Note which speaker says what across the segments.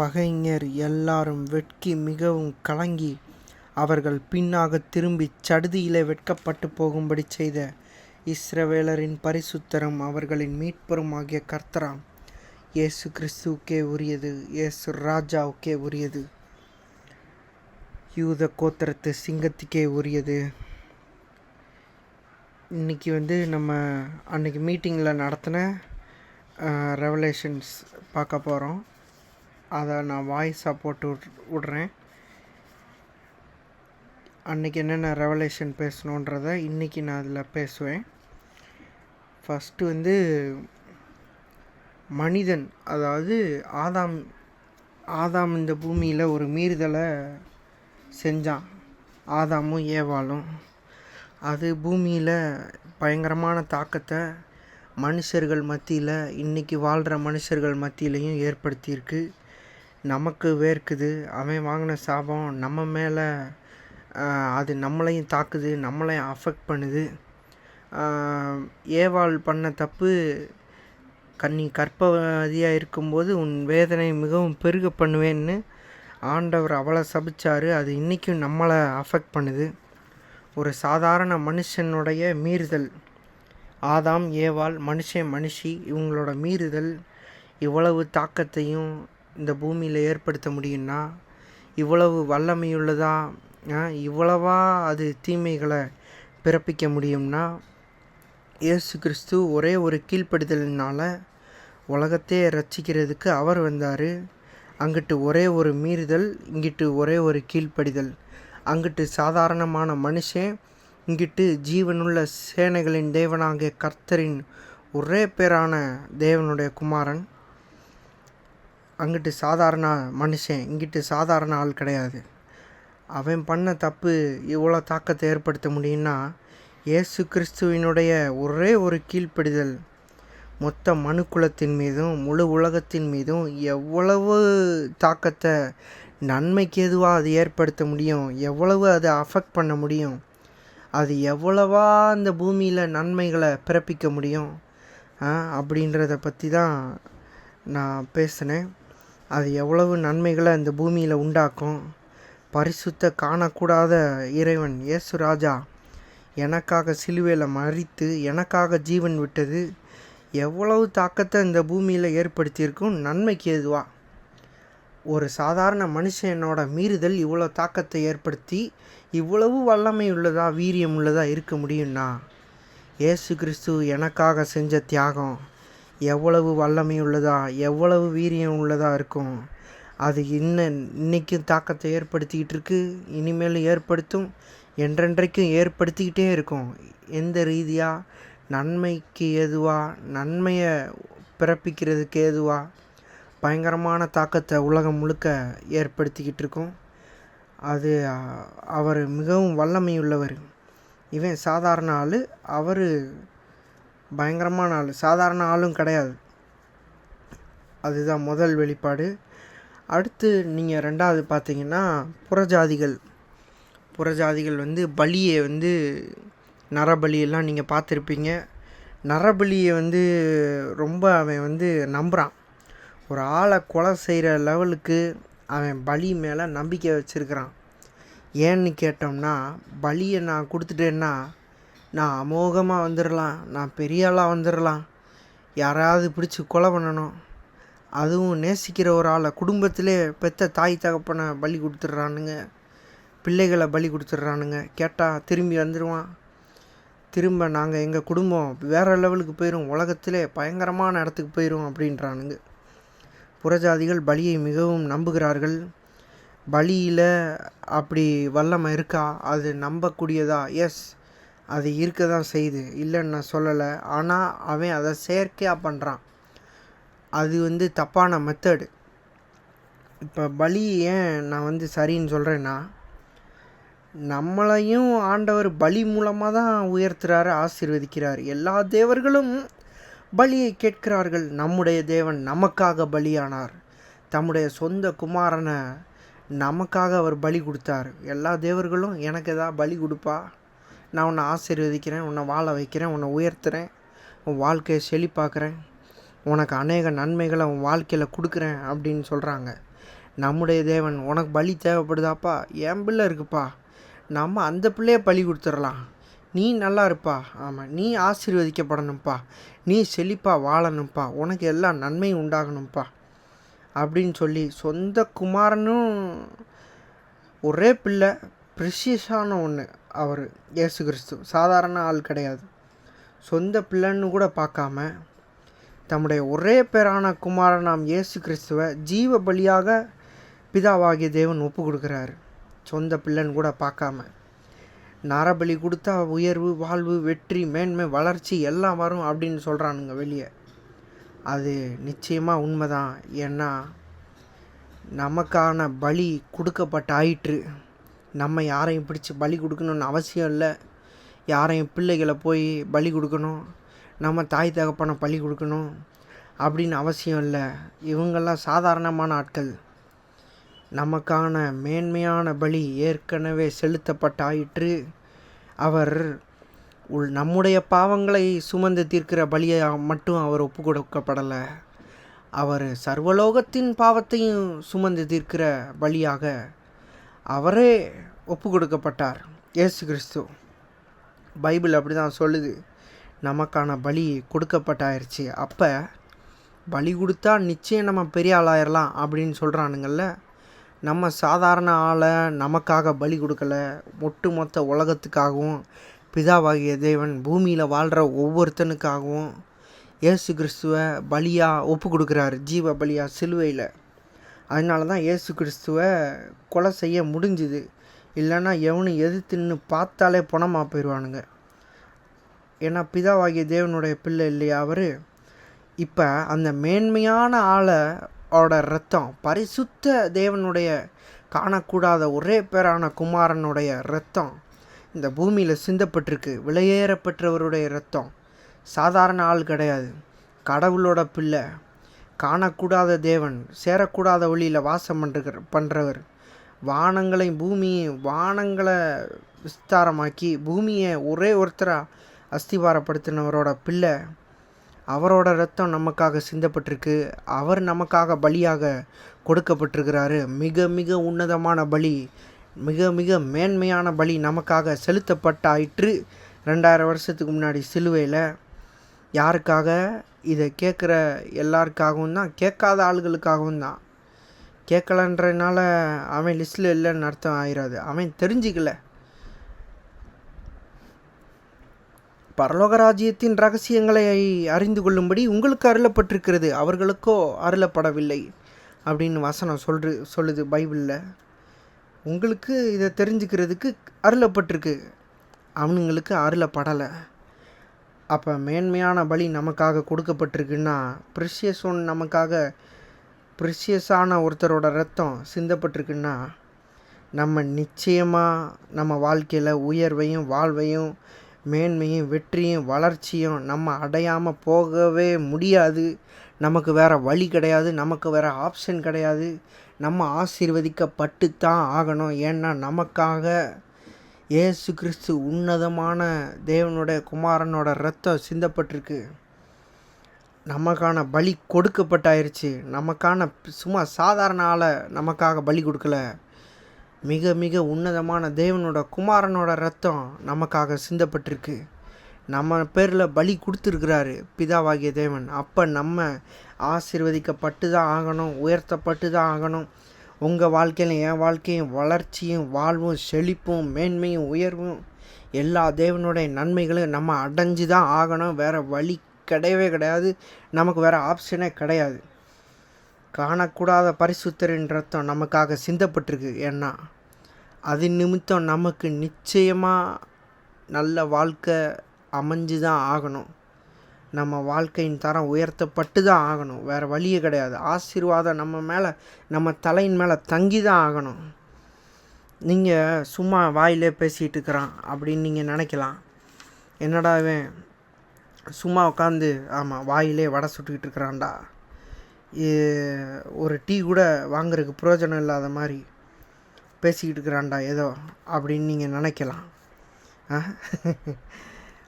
Speaker 1: பகைஞர் எல்லாரும் வெட்கி மிகவும் கலங்கி அவர்கள் பின்னாக திரும்பி சடுதியிலே வெட்கப்பட்டு போகும்படி செய்த இஸ்ரவேலரின் பரிசுத்தரம் அவர்களின் மீட்பருமாகிய கர்த்தராம். இயேசு கிறிஸ்துவுக்கே உரியது இயேசு ராஜாவுக்கே உரியது. யூத கோத்திரத்து சிங்கத்துக்கே உரியது. இன்றைக்கி வந்து நம்ம அன்றைக்கி மீட்டிங்கில் நடத்தின ரெவலேஷன்ஸ் பார்க்க போகிறோம் அதை நான் வாய்ஸாக போட்டு விட்- விட்றேன். அன்றைக்கி என்னென்ன ரெவலேஷன் பேசணுன்றதை இன்றைக்கி நான் அதில் பேசுவேன். ஃபஸ்ட்டு வந்து மனிதன் அதாவது ஆதாம் ஆதாம் இந்த பூமியில் ஒரு மீறுதலை செஞ்சான். ஆதாமும் ஏவாலும் அது பூமியில் பயங்கரமான தாக்கத்தை மனுஷர்கள் மத்தியில் இன்றைக்கி வாழ்கிற மனுஷர்கள் மத்தியிலையும் ஏற்படுத்தியிருக்கு. நமக்கு வேர்க்குது அவன் வாங்கின சாபம் நம்ம மேலே அது நம்மளையும் தாக்குது நம்மளையும் அஃபெக்ட் பண்ணுது. ஏவாள் பண்ண தப்பு கன்னி கற்பவதியாக இருக்கும்போது உன் வேதனை மிகவும் பெருக பண்ணுவேன்னு ஆண்டவர் அவளை சபிச்சாரு. அது இன்றைக்கும் நம்மளை அஃபெக்ட் பண்ணுது. ஒரு சாதாரண மனுஷனுடைய மீறுதல். ஆதாம் ஏவாள் மனுஷன் மனுஷி இவங்களோட மீறுதல் இவ்வளவு தாக்கத்தையும் இந்த பூமியில் ஏற்படுத்த முடியும்னா இவ்வளவு வல்லமையுள்ளதா இவ்வளவா அது தீமைகளை பிறப்பிக்க முடியும்னா இயேசு கிறிஸ்து ஒரே ஒரு கீழ்ப்படுதலினால் உலகத்தையே ரட்சிக்கிறதுக்கு அவர் வந்தார். அங்கிட்டு ஒரே ஒரு மீறுதல் இங்கிட்டு ஒரே ஒரு கீழ்ப்படிதல். அங்கிட்டு சாதாரணமான மனுஷன் இங்கிட்டு ஜீவனுள்ள சேனைகளின் தேவனாகிய கர்த்தரின் ஒரே பேரான தேவனுடைய குமாரன். அங்கிட்டு சாதாரண மனுஷன் இங்கிட்டு சாதாரண ஆள் கிடையாது. அவன் பண்ண தப்பு இவ்வளோ தாக்கத்தை ஏற்படுத்த முடியும்னா இயேசு கிறிஸ்துவினுடைய ஒரே ஒரு கீழ்ப்படிதல் மொத்த மனுக்குலத்தின் மீதும் முழு உலகத்தின் மீதும் எவ்வளவு தாக்கத்தை நன்மைக்கு எதுவாக அது ஏற்படுத்த முடியும் எவ்வளவு அதை அஃபெக்ட் பண்ண முடியும் அது எவ்வளவா அந்த பூமியில் நன்மைகளை பிறப்பிக்க முடியும் அப்படின்றத பற்றி தான் நான் பேசினேன். அது எவ்வளவு நன்மைகளை அந்த பூமியில் உண்டாக்கும்? பரிசுத்த காணக்கூடாத இறைவன் இயேசு ராஜா எனக்காக சிலுவையில் மறித்து எனக்காக ஜீவன் விட்டது. எவ்வளவு தாக்கத்தை இந்த பூமியில் ஏற்படுத்தியிருக்கும்? நன்மைக்கு எதுவா ஒரு சாதாரண மனுஷனோட மீறுதல் இவ்வளோ தாக்கத்தை ஏற்படுத்தி இவ்வளவு வல்லமை உள்ளதா வீரியம் உள்ளதாக இருக்க முடியும்னா இயேசு கிறிஸ்து எனக்காக செஞ்ச தியாகம் எவ்வளவு வல்லமை உள்ளதா எவ்வளவு வீரியம் உள்ளதாக இருக்கும். அது இன்னும் இன்றைக்கும் தாக்கத்தை ஏற்படுத்திக்கிட்டு இருக்குது இனிமேல் ஏற்படுத்தும் என்றென்றைக்கும் ஏற்படுத்திக்கிட்டே இருக்கும். எந்த ரீதியாக நன்மைக்கு ஏதுவாக நன்மையை பிறப்பிக்கிறதுக்கு ஏதுவாக பயங்கரமான தாக்கத்தை உலகம் முழுக்க ஏற்படுத்திக்கிட்டு இருக்கும். அது அவர் மிகவும் வல்லமையுள்ளவர். இவன் சாதாரண ஆள். அவர் பயங்கரமான ஆள். சாதாரண ஆளும் கிடையாது. அதுதான் முதல் வெளிப்பாடு. அடுத்து நீங்கள் ரெண்டாவது பார்த்தீங்கன்னா புறஜாதிகள். புறஜாதிகள் வந்து பலியை வந்து நரபலியெல்லாம் நீங்கள் பார்த்துருப்பீங்க. நரபலியை வந்து ரொம்ப அவன் வந்து நம்புகிறான் ஒரு ஆளை கொலை செய்கிற லெவலுக்கு அவன் பலி மேலே நம்பிக்கை வச்சுருக்கிறான். ஏன்னு கேட்டோம்னா பலியை நான் கொடுத்துட்டேன்னா நான் அமோகமாக வந்துடலாம் நான் பெரிய ஆளாக வந்துடலாம் யாராவது பிடிச்சி கொலை பண்ணணும். அதுவும் நேசிக்கிற ஒரு ஆளை குடும்பத்திலே பெத்த தாய் தகப்பனை பலி கொடுத்துட்றானுங்க. பிள்ளைகளை பலி கொடுத்துட்றானுங்க. கேட்டால் திரும்பி வந்துடுவான் திரும்ப நாங்கள் எங்கள் குடும்பம் வேறு லெவலுக்கு போயிடும் உலகத்திலே பயங்கரமான இடத்துக்கு போயிடும் அப்படின்றானுங்க. புறஜாதிகள் பலியை மிகவும் நம்புகிறார்கள். பலியில் அப்படி வல்லமை இருக்கா? அது நம்பக்கூடியதா? எஸ் அது இருக்க தான் செய்யுது. இல்லைன்னு நான் சொல்லலை. ஆனால் அவன் அதை செயற்கையாக பண்ணுறான் அது வந்து தப்பான மெத்தடு இப்போ பலி ஏன் நான் வந்து சரின்னு சொல்கிறேன்னா நம்மளையும் ஆண்டவர் பலி மூலமாக தான் உயர்த்துறாரு ஆசீர்வதிக்கிறார். எல்லா தேவர்களும் பலியை கேட்கிறார்கள். நம்முடைய தேவன் நமக்காக பலியானார். தம்முடைய சொந்த குமாரனை நமக்காக அவர் பலி கொடுத்தார். எல்லா தேவர்களும் எனக்கு எதாவது பலி கொடுப்பா? நான் உன்னை ஆசீர்வதிக்கிறேன் உன்னை வாழ வைக்கிறேன் உன்னை உயர்த்துறேன் உன் வாழ்க்கையை செழிப்பாக்குறேன் உனக்கு அநேக நன்மைகளை உன் வாழ்க்கையில் கொடுக்குறேன் அப்படின்னு சொல்கிறாங்க நம்முடைய தேவன் உனக்கு பலி தேவைப்படுதாப்பா? என் பிள்ளை இருக்குப்பா. நம்ம அந்த பிள்ளைய பலி கொடுத்துடலாம். நீ நல்லா இருப்பா. ஆமாம் நீ ஆசீர்வதிக்கப்படணும்ப்பா. நீ செழிப்பாக வாழணும்ப்பா. உனக்கு எல்லா நன்மையும் உண்டாகணும்ப்பா. அப்படின்னு சொல்லி சொந்த குமாரனும் ஒரே பிள்ளை ப்ரிஷியஸான ஒன்று அவர் இயேசு கிறிஸ்து சாதாரண ஆள் கிடையாது. சொந்த பிள்ளைன்னு கூட பார்க்காம தம்முடைய ஒரே பேரான குமாரன் நாம் இயேசு கிறிஸ்துவை ஜீவ பலியாக பிதாவாகிய தேவன் ஒப்பு கொடுக்குறாரு. சொந்த பிள்ளைன்னு கூட பார்க்காம நரபலி கொடுத்தா உயர்வு வாழ்வு வெற்றி மேன்மை வளர்ச்சி எல்லாம் வரும் அப்படின்னு சொல்கிறானுங்க வெளியே. அது நிச்சயமாக உண்மைதான். ஏன்னா நமக்கான பலி கொடுக்கப்பட்ட ஆயிற்று நம்ம யாரையும் பிடிச்சி பலி கொடுக்கணுன்னு அவசியம் இல்லை. யாரையும் பிள்ளைகளை போய் பலி கொடுக்கணும். நம்ம தாய் தகப்பனை பலி கொடுக்கணும் அப்படின்னு அவசியம் இல்லை. இவங்கெல்லாம் சாதாரணமான ஆட்கள். நமக்கான மேன்மையான பலி ஏற்கனவே செலுத்தப்பட்ட ஆயிற்று அவர் உள் நம்முடைய பாவங்களை சுமந்து தீர்க்கிற பலியை மட்டும் அவர் ஒப்பு கொடுக்கப்படலை. அவர் சர்வலோகத்தின் பாவத்தையும் சுமந்து தீர்க்கிற பலியாக அவரே ஒப்பு கொடுக்கப்பட்டார் இயேசு கிறிஸ்து. பைபிள் அப்படி தான் சொல்லுது. நமக்கான பலி கொடுக்கப்பட்டாயிருச்சு. அப்போ பலி கொடுத்தா நிச்சயம் நம்ம பெரிய ஆளாயிரலாம் அப்படின்னு சொல்கிறானுங்கள்ல நம்ம சாதாரண ஆளை நமக்காக பலி கொடுக்கல. ஒட்டுமொத்த உலகத்துக்காகவும் பிதாவாகிய தேவன் பூமியில் வாழ்கிற ஒவ்வொருத்தனுக்காகவும் இயேசு கிறிஸ்துவை பலியாக ஒப்பு கொடுக்குறாரு ஜீவ பலியாக சிலுவையில். அதனால தான் இயேசு கிறிஸ்துவை கொலை செய்ய முடிஞ்சுது. இல்லைன்னா எவனும் எதிர்த்துன்னு பார்த்தாலே பணமாக போயிடுவானுங்க. ஏன்னா பிதாவாகிய தேவனுடைய பிள்ளை இல்லையா அவர்? இப்போ அந்த மேன்மையான ஆளோட ரத்தம் பரிசுத்த தேவனுடைய காணக்கூடாத ஒரே பேரான குமாரனுடைய ரத்தம் இந்த பூமியில் சிந்தப்பட்டிருக்கு விலையேற பெற்றவருடைய ரத்தம். சாதாரண ஆள் கிடையாது. கடவுளோட பிள்ளை. காணக்கூடாத தேவன் சேரக்கூடாத வழியில் வாசம் பண்ணுற பண்ணுறவர் வானங்களையும் பூமியை வானங்களை விஸ்தாரமாக்கி பூமியை ஒரே ஒருத்தராக அஸ்திவாரப்படுத்தினவரோட பிள்ளை. அவரோட ரத்தம் நமக்காக சிந்தப்பட்டிருக்கு. அவர் நமக்காக பலியாக கொடுக்கப்பட்டிருக்கிறாரு. மிக மிக உன்னதமான பலி மிக மிக மேன்மையான பலி நமக்காக செலுத்தப்பட்ட ஆயிற்று ரெண்டாயிரம் வருஷத்துக்கு முன்னாடி சிலுவையில் யாருக்காக? இதை கேட்குற எல்லாருக்காகவும் தான் கேட்காத ஆளுகளுக்காகவும் தான். கேட்கலன்றனால அவன் லிஸ்ட்டில் இல்லைன்னு அர்த்தம் ஆயிடாது அவன் தெரிஞ்சிக்கல. பரலோக ராஜ்யத்தின் ரகசியங்களை அறிந்து கொள்ளும்படி உங்களுக்கு அருளப்பட்டிருக்கிறது. அவர்களுக்கோ அருளப்படவில்லை அப்படின்னு வசனம் சொல்று சொல்லுது பைபிளில். உங்களுக்கு இதை தெரிஞ்சுக்கிறதுக்கு அருளப்பட்டிருக்கு. அவனுங்களுக்கு அருளப்படலை. அப்போ மேன்மையான பலி நமக்காக கொடுக்கப்பட்டிருக்குன்னா ப்ரிஷியஸ் ஒன் நமக்காக ப்ரிஷியஸான ஒருத்தரோட ரத்தம் சிந்தப்பட்டிருக்குன்னா நம்ம நிச்சயமாக நம்ம வாழ்க்கையில் உயர்வையும் வாழ்வையும் மேன்மையும் வெற்றியும் வளர்ச்சியும் நம்ம அடையாமல் போகவே முடியாது. நமக்கு வேறு வழி கிடையாது நமக்கு வேறு ஆப்ஷன் கிடையாது. நம்ம ஆசீர்வதிக்கப்பட்டு தான் ஆகணும். ஏன்னா நமக்காக இயேசு கிறிஸ்து உன்னதமான தேவனுடைய குமாரனோட ரத்தம் சிந்தப்பட்டிருக்கு. நமக்கான பலி கொடுக்கப்பட்டாயிருச்சு. நமக்கான சும்மா சாதாரண ஆளை நமக்காக பலி கொடுக்கல. மிக மிக உன்னதமான தேவனோட குமாரனோட ரத்தம் நமக்காக சிந்தப்பட்டிருக்கு. நம்ம பேரில் பலி கொடுத்துருக்கிறாரு பிதாவாகிய தேவன். அப்போ நம்ம ஆசிர்வதிக்கப்பட்டு தான் ஆகணும் உயர்த்தப்பட்டு தான் ஆகணும். உங்கள் வாழ்க்கையில் என் வாழ்க்கையும் வளர்ச்சியும் வாழ்வும் செழிப்பும் மேன்மையும் உயர்வும் எல்லா தேவனுடைய நன்மைகளும் நம்ம அடைஞ்சு தான் ஆகணும். வேறு வழி கிடையவே கிடையாது. நமக்கு வேறு ஆப்ஷனே கிடையாது. காணக்கூடாத பரிசுத்தரின் ரத்தம் நமக்காக சிந்தப்பட்டிருக்கு. ஏன்னா அது நிமித்தம் நமக்கு நிச்சயமாக நல்ல வாழ்க்கை அமைஞ்சு தான் ஆகணும். நம்ம வாழ்க்கையின் தரம் உயர்த்தப்பட்டு தான் ஆகணும். வேறு வழியே கிடையாது. ஆசீர்வாதம் நம்ம மேலே நம்ம தலையின் மேலே தங்கி தான் ஆகணும். நீங்கள் சும்மா வாயிலே பேசிகிட்டு இருக்கிறான் அப்படின்னு நீங்கள் நினைக்கலாம். என்னடா இவன்? சும்மா உட்காந்து ஆமாம் வாயிலே வடை சுட்டுக்கிட்டு இருக்கிறான்டா. ஒரு டீ கூட வாங்குறதுக்கு பிரயோஜனம் இல்லாத மாதிரி பேசிக்கிட்டு இருக்கிறான்டா ஏதோ அப்படின்னு நீங்கள் நினைக்கலாம்.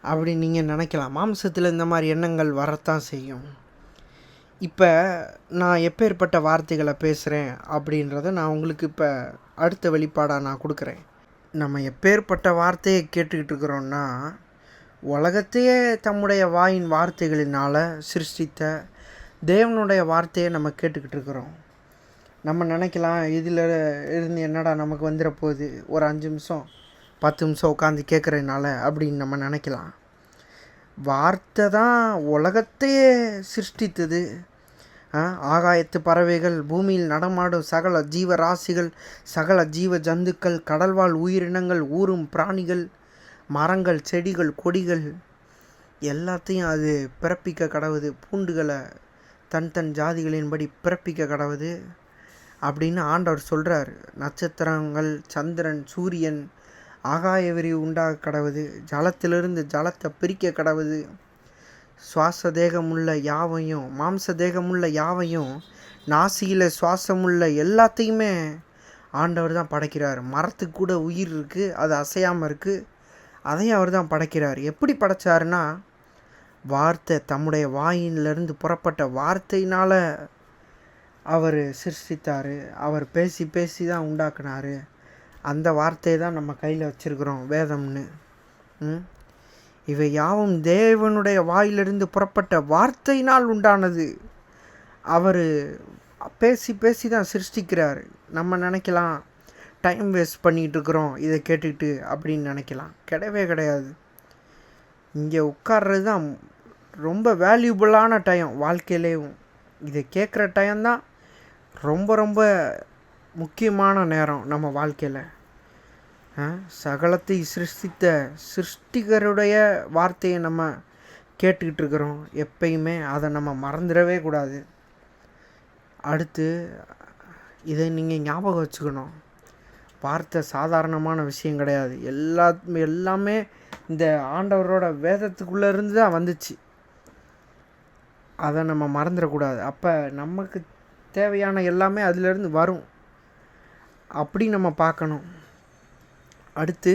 Speaker 1: அப்படி நீங்கள் நினைக்கலாம். மாம்சத்தில் இந்த மாதிரி எண்ணங்கள் வரத்தான் செய்யும். இப்போ நான் எப்பேற்பட்ட வார்த்தைகளை பேசுகிறேன் அப்படின்றத நான் உங்களுக்கு இப்போ அடுத்த வெளிப்பாடாக நான் கொடுக்குறேன். நம்ம எப்பேற்பட்ட வார்த்தையை கேட்டுக்கிட்டு இருக்கிறோன்னா உலகத்தையே தம்முடைய வாயின் வார்த்தைகளினால் சிருஷ்டித்த தேவனுடைய வார்த்தையை நம்ம கேட்டுக்கிட்டு இருக்கிறோம். நம்ம நினைக்கலாம் இதில் இருந்து என்னடா நமக்கு வந்துட போகுது? ஒரு அஞ்சு நிமிஷம். பத்து நிமிஷம் உட்காந்து கேட்குறதுனால அப்படின்னு நம்ம நினைக்கலாம். வார்த்தை தான் உலகத்தையே சிருஷ்டித்தது. ஆகாயத்து பறவைகள் பூமியில் நடமாடும் சகல ஜீவராசிகள் சகல ஜீவ ஜந்துக்கள் கடல்வாழ் உயிரினங்கள் ஊறும் பிராணிகள் மரங்கள் செடிகள் கொடிகள் எல்லாத்தையும் அது பிறப்பிக்க கடவுது. பூண்டுகளை தன் தன் ஜாதிகளின்படி பிறப்பிக்க கடவுது அப்படின்னு ஆண்டவர் சொல்கிறார் நட்சத்திரங்கள் சந்திரன் சூரியன் ஆகாய விரிவு உண்டாக கடவுது ஜலத்திலிருந்து ஜலத்தை பிரிக்க கடவுது. சுவாச தேகமுள்ள யாவையும் மாம்ச தேகமுள்ள யாவையும் நாசியில் சுவாசமுள்ள எல்லாத்தையுமே ஆண்டவர் தான் படைக்கிறார். மரத்துக்கு கூட உயிர் இருக்குது அது அசையாமல் இருக்குது அதையும் அவர் தான் படைக்கிறார். எப்படி படைச்சாருன்னா வார்த்தை தம்முடைய வாயிலிருந்து புறப்பட்ட வார்த்தையினால் அவர் சிருஷ்டித்தார் அவர் பேசி பேசி தான் உண்டாக்குனார். அந்த வார்த்தையை தான் நம்ம கையில் வச்சுருக்குறோம் வேதம்னு. இவை யாவும் தேவனுடைய வாயிலிருந்து புறப்பட்ட வார்த்தையினால் உண்டானது. அவர் பேசி பேசி தான் சிருஷ்டிக்கிறார். நம்ம நினைக்கலாம் டைம் வேஸ்ட் பண்ணிகிட்டு இருக்கிறோம் இதை கேட்டுக்கிட்டு அப்படின்னு நினைக்கலாம். கிடையவே கிடையாது. இங்கே உட்கார்றது தான் ரொம்ப வேல்யூபுளான டைம் வாழ்க்கையிலேயும். இதை கேட்குற டைம் தான் ரொம்ப ரொம்ப முக்கியமான நேரம் நம்ம வாழ்க்கையில். சகலத்தை சிருஷ்டித்த சிருஷ்டிகருடைய வார்த்தையை நம்ம கேட்டுக்கிட்டு இருக்கிறோம். எப்பயுமே அதை நம்ம மறந்துடவே கூடாது. அடுத்து இதை நீங்கள் ஞாபகம் வச்சுக்கணும். வார்த்தை சாதாரணமான விஷயம் கிடையாது. எல்லா எல்லாமே இந்த ஆண்டவரோட வேதத்துக்குள்ளேருந்து தான் வந்துச்சு. அதை நம்ம மறந்துடக்கூடாது. அப்போ நமக்கு தேவையான எல்லாமே அதிலேருந்து வரும். அப்படி நம்ம பார்க்கணும். அடுத்து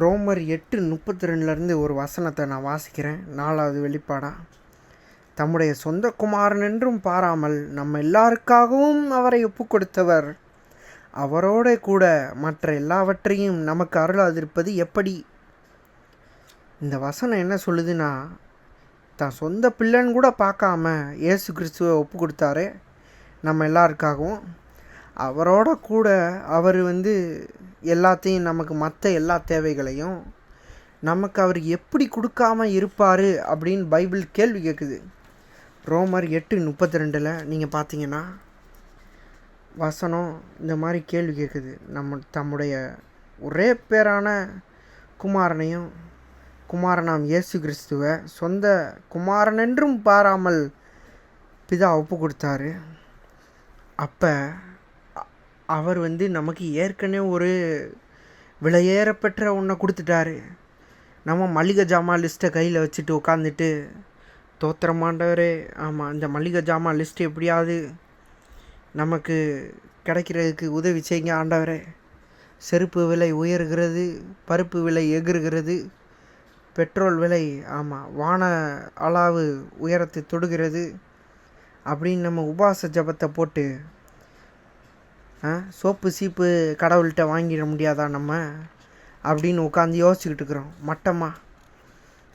Speaker 1: ரோமர் எட்டு முப்பத்தி ரெண்டுலேருந்து ஒரு வசனத்தை நான் வாசிக்கிறேன். நாலாவது வெளிப்பாடாக தம்முடைய சொந்த குமாரன் என்றும் பாராமல் நம்ம எல்லாருக்காகவும் அவரை ஒப்பு கொடுத்தவர் அவரோட கூட மற்ற எல்லாவற்றையும் நமக்கு அருளாதிருப்பது எப்படி? இந்த வசனம் என்ன சொல்லுதுன்னா தான் சொந்த பிள்ளைன்னு கூட பார்க்காம இயேசு கிறிஸ்துவை ஒப்பு கொடுத்தாரு நம்ம எல்லாருக்காகவும். அவரோட கூட அவர் வந்து எல்லாத்தையும் நமக்கு மற்ற எல்லா தேவைகளையும் நமக்கு அவர் எப்படி கொடுக்காம இருப்பார் அப்படின்னு பைபிள் கேள்வி கேட்குது ரோமர் எட்டு முப்பத்தி ரெண்டில் நீங்கள் பார்த்தீங்கன்னா வசனம் இந்த மாதிரி கேள்வி கேட்குது நம்ம தம்முடைய ஒரே பேரான குமாரனையும் குமாரனாம் இயேசு கிறிஸ்துவை சொந்த குமாரனென்றும் பாராமல் பிதா ஒப்பு கொடுத்தாரு. அப்போ அவர் வந்து நமக்கு ஏற்கனவே ஒரு விலையேறப்பெற்ற ஒன்றை கொடுத்துட்டாரு. நம்ம மளிகை ஜாமான் லிஸ்ட்டை கையில் வச்சுட்டு உட்காந்துட்டு தோத்திரமாண்டவரே ஆமாம் இந்த மளிகை ஜாமான் லிஸ்ட்டு எப்படியாவது நமக்கு கிடைக்கிறதுக்கு உதவி செய்யுங்க ஆண்டவரே. செருப்பு விலை உயர்கிறது பருப்பு விலை எகிறுகிறது பெட்ரோல் விலை ஆமாம் வான அளவு உயரத்தை தொடுகிறது அப்படின்னு நம்ம உபாச ஜபத்தை போட்டு சோப்பு சீப்பு கடவுள்கிட்ட வாங்கிட முடியாதா நம்ம? அப்படின்னு உட்காந்து யோசிச்சுக்கிட்டு இருக்கிறோம். மட்டமாக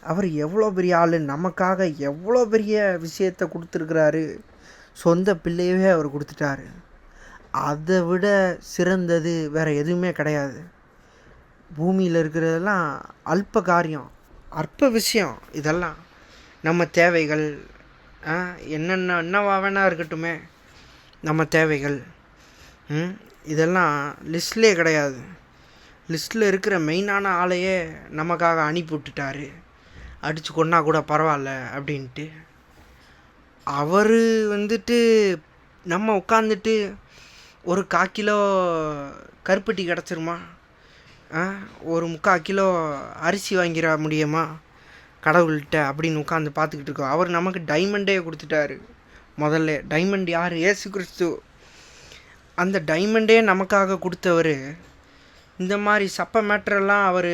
Speaker 1: அவர் எவ்வளோ பெரிய ஆள்? நமக்காக எவ்வளோ பெரிய விஷயத்தை கொடுத்துருக்குறாரு? சொந்த பிள்ளையவே அவர் கொடுத்துட்டாரு. அதை விட சிறந்தது வேறு எதுவுமே கிடையாது. பூமியில் இருக்கிறதெல்லாம் அல்ப காரியம் அற்ப விஷயம் இதெல்லாம். நம்ம தேவைகள் என்னென்ன என்னவா வேணா இருக்கட்டுமே நம்ம தேவைகள். இதெல்லாம் லிஸ்ட்லே கிடையாது. லிஸ்ட்டில் இருக்கிற மெயினான ஆளையே நமக்காக அனுப்பி விட்டுட்டாரு அடித்து கொண்டா கூட பரவாயில்ல அப்படின்ட்டு. அவர் வந்துட்டு நம்ம உட்காந்துட்டு ஒரு கா கிலோ கருப்பட்டி கிடச்சிருமா? ஒரு முக்கால் கிலோ அரிசி வாங்கிட முடியுமா? கடவுள்கிட்ட அப்படின்னு உட்காந்து பார்த்துக்கிட்டு இருக்கோம். அவர் நமக்கு டைமண்டே கொடுத்துட்டாரு. முதல்ல. டைமண்ட் யார்? ஏசு கிறிஸ்து. அந்த டைமண்டே நமக்காக கொடுத்தவர் இந்த மாதிரி சப்ப மேட்ரெல்லாம் அவர்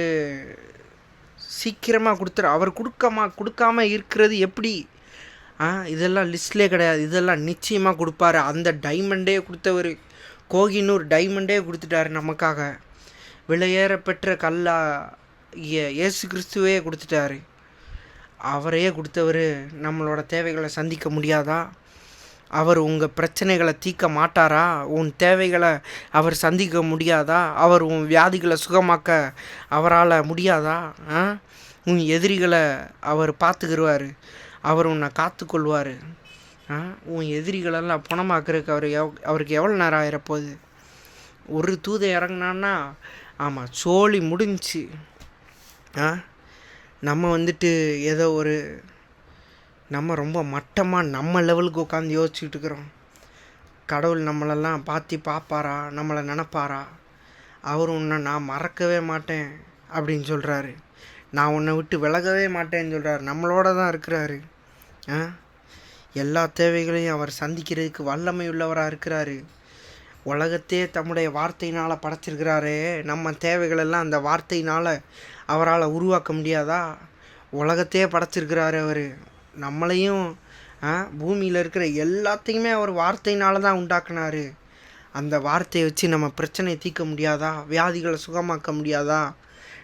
Speaker 1: சீக்கிரமாக கொடுத்துரு அவர் கொடுக்காம கொடுக்காம இருக்கிறது எப்படி? ஆ இதெல்லாம் லிஸ்ட்லே கிடையாது இதெல்லாம் நிச்சயமாக கொடுப்பாரு. அந்த டைமண்டே கொடுத்தவர் கோகினூர் டைமண்டே கொடுத்துட்டாரு நமக்காக. விலையேற பெற்ற கல்லா இயேசு கிறிஸ்துவே கொடுத்துட்டாரு. அவரையே கொடுத்தவர் நம்மளோட தேவைகளை சந்திக்க முடியாதா? அவர் உங்கள் பிரச்சனைகளை தீர்க்க மாட்டாரா? உன் தேவைகளை அவர் சந்திக்க முடியாதா? அவர் உன் வியாதிகளை சுகமாக்க அவரால் முடியாதா? ஆ? உன் எதிரிகளை அவர் பார்த்துக்கிடுவார் அவர் உன்னை காத்துக்கொள்வார். ஆ? உன் எதிரிகளெல்லாம் குணமாக்குறதுக்கு அவர் எவ் அவருக்கு எவ்வளோ நேரம் ஆயிரப்போகுது? ஒரு தூதை இறங்குனான்னா ஆமாம் சோழி முடிஞ்சுச்சு. ஆ? நம்ம வந்துட்டு ஏதோ ஒரு நம்ம ரொம்ப மட்டமாக நம்ம லெவலுக்கு உட்காந்து யோசிச்சுட்டு இருக்கிறோம். கடவுள் நம்மளெல்லாம் பார்த்து பார்ப்பாரா? நம்மளை நினப்பாரா? அவர் உன்னை நான் மறக்கவே மாட்டேன் அப்படின்னு சொல்கிறாரு நான் உன்னை விட்டு விலகவே மாட்டேன்னு சொல்கிறாரு நம்மளோட தான் இருக்கிறாரு. ஆ? எல்லா தேவைகளையும் அவர் சந்திக்கிறதுக்கு வல்லமை உள்ளவராக இருக்கிறாரு. உலகத்தையே தம்முடைய வார்த்தையினால் படைச்சிருக்கிறாரே. நம்ம தேவைகளெல்லாம் அந்த வார்த்தையினால் அவரால் உருவாக்க முடியாதா? உலகத்தையே படைச்சிருக்கிறாரு அவர். நம்மளையும் பூமியில் இருக்கிற எல்லாத்தையுமே அவர் வார்த்தையினால தான் உண்டாக்குனாரு. அந்த வார்த்தையை வச்சு நம்ம பிரச்சனையை தீர்க்க முடியாதா? வியாதிகளை சுகமாக்க முடியாதா?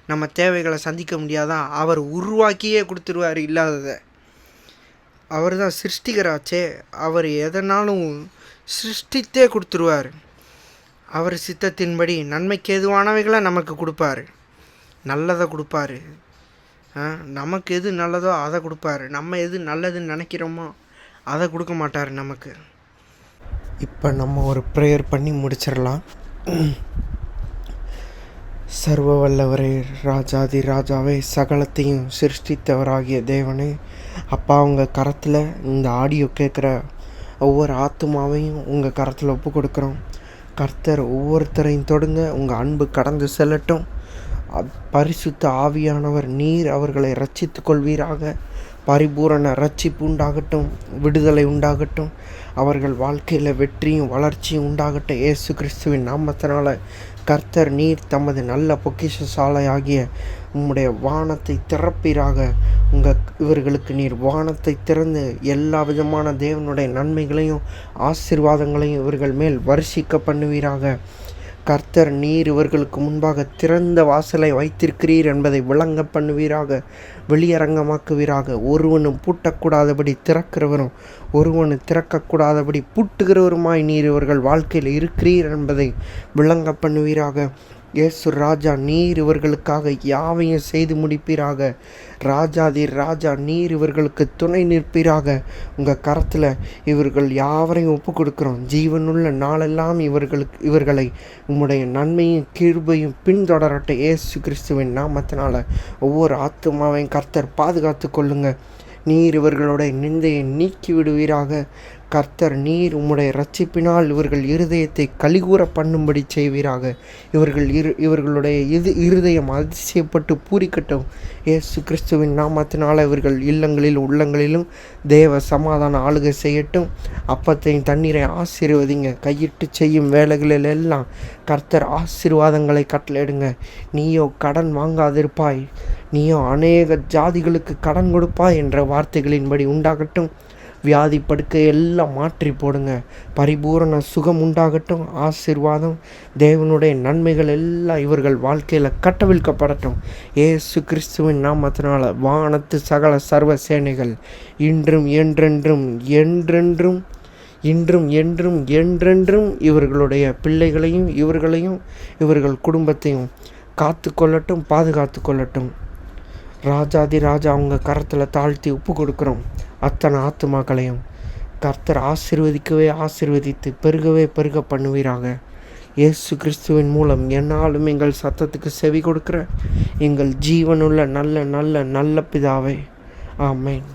Speaker 1: நம்ம தேவைகளை சந்திக்க முடியாதா? அவர் உருவாக்கியே கொடுத்துருவார் இல்லாததை. அவர் தான் சிருஷ்டிகராச்சே. அவர் எதனாலும் சிருஷ்டித்தே கொடுத்துருவார். அவர் சித்தத்தின்படி நன்மைக்கு எதுவானவைகளை நமக்கு கொடுப்பாரு. நல்லதை கொடுப்பாரு. நமக்கு எது நல்லதோ அதை கொடுப்பாரு. நம்ம எது நல்லதுன்னு நினைக்கிறோமோ அதை கொடுக்க மாட்டார் நமக்கு. இப்போ நம்ம ஒரு ப்ரேயர் பண்ணி முடிச்சிடலாம். சர்வ வல்லவரே ராஜாதி ராஜாவே சகலத்தையும் சிருஷ்டித்தவராகிய தேவனே அப்பா உங்கள் கரத்தில் இந்த ஆடியோ கேட்குற ஒவ்வொரு ஆத்துமாவையும் உங்கள் கரத்தில் ஒப்பு கொடுக்குறோம் கர்த்தர் ஒவ்வொருத்தரையும் தொடுங்க. உங்கள் அன்பு கடந்து செல்லட்டும். பரிசுத்த ஆவியானவர் நீர் அவர்களை ரட்சித்து கொள்வீராக பரிபூரண ரட்சிப்பு உண்டாகட்டும் விடுதலை உண்டாகட்டும். அவர்கள் வாழ்க்கையில் வெற்றியும் வளர்ச்சியும் உண்டாகட்டும். இயேசு கிறிஸ்துவின் நாமத்தினால கர்த்தர் நீர் தமது நல்ல பொக்கிஷ ஆகிய உம்முடைய வானத்தை திறப்பீராக. உங்கள் இவர்களுக்கு நீர் வானத்தை திறந்து எல்லா விதமான தேவனுடைய நன்மைகளையும் ஆசீர்வாதங்களையும் இவர்கள் மேல் வருஷிக்க பண்ணுவீராக. கர்த்தர் நீர் இவர்களுக்கு முன்பாக திறந்த வாசலை வைத்திருக்கிறீர் என்பதை விளங்க பண்ணுவீராக வெளியரங்கமாக்குவீராக. ஒருவனும் பூட்டக்கூடாதபடி திறக்கிறவரும் ஒருவனும் திறக்கக்கூடாதபடி பூட்டுகிறவருமாய் நீர் இவர்கள் வாழ்க்கையில் இருக்கிறீர் என்பதை விளங்க பண்ணுவீராக. இயேசு ராஜா நீர் இவர்களுக்காக யாவையும் செய்து முடிப்பீராக. ராஜாதி ராஜா நீர் இவர்களுக்கு துணை நிற்பீராக. உங்கள் கரத்தில் இவர்கள் யாவரையும் ஒப்பு கொடுக்குறோம் ஜீவனுள்ள நாளெல்லாம் இவர்களுக்கு இவர்களை உம்முடைய நன்மையும் கிருபையும் பின்தொடரட்ட இயேசு கிறிஸ்துவின் நாமத்தினால ஒவ்வொரு ஆத்துமாவையும் கர்த்தர் பாதுகாத்து கொள்ளுங்கள் நீர் இவர்களுடைய நிந்தையை நீக்கி விடுவீராக கர்த்தர் நீர் உம்முடைய ரட்சிப்பினால் இவர்கள் இருதயத்தை கலிகூற பண்ணும்படி செய்வீராக. இவர்கள் இரு இவர்களுடைய இது இருதயம் அதிசயப்பட்டு பூரிக்கட்டும். இயேசு கிறிஸ்துவின் நாமத்தினால் இவர்கள் இல்லங்களிலும் உள்ளங்களிலும் தேவ சமாதான ஆளுகை செய்யட்டும். அப்பத்தையும் தண்ணீரை ஆசீர்வதிங்க. கையிட்டு செய்யும் வேலைகளில் எல்லாம் கர்த்தர் ஆசீர்வாதங்களை கட்டளையிடுங்க. நீயோ கடன் வாங்காதிருப்பாய். நீயோ அநேக ஜாதிகளுக்கு கடன் கொடுப்பாய் என்ற வார்த்தைகளின்படி உண்டாகட்டும். வியாதி படுக்கை எல்லாம் மாற்றி போடுங்க. பரிபூரண சுகம் உண்டாகட்டும் ஆசீர்வாதம் தேவனுடைய நன்மைகள் எல்லாம் இவர்கள் வாழ்க்கையில் கட்டவிழ்க்கப்படட்டும். ஏசு கிறிஸ்துவின் நாமத்தினால வானத்து சகல சர்வ சேனைகள் இன்றும் என்றென்றும் என்றென்றும் இன்றும் என்றும் என்றென்றும் இவர்களுடைய பிள்ளைகளையும் இவர்களையும் இவர்கள் குடும்பத்தையும் காத்து கொள்ளட்டும் பாதுகாத்து கொள்ளட்டும் ராஜாதி ராஜா அவங்க கரத்தில் தாழ்த்தி உப்பு கொடுக்குறோம். அத்தனை ஆத்துமாக்களையும் கர்த்தர் ஆசிர்வதிக்கவே ஆசிர்வதித்து பெருகவே பெருக பண்ணுவீராக இயேசு கிறிஸ்துவின் மூலம் என்னாலும் எங்கள் சத்தத்துக்கு செவி கொடுக்கிற எங்கள் ஜீவனுள்ள நல்ல நல்ல நல்ல பிதாவே ஆமேன்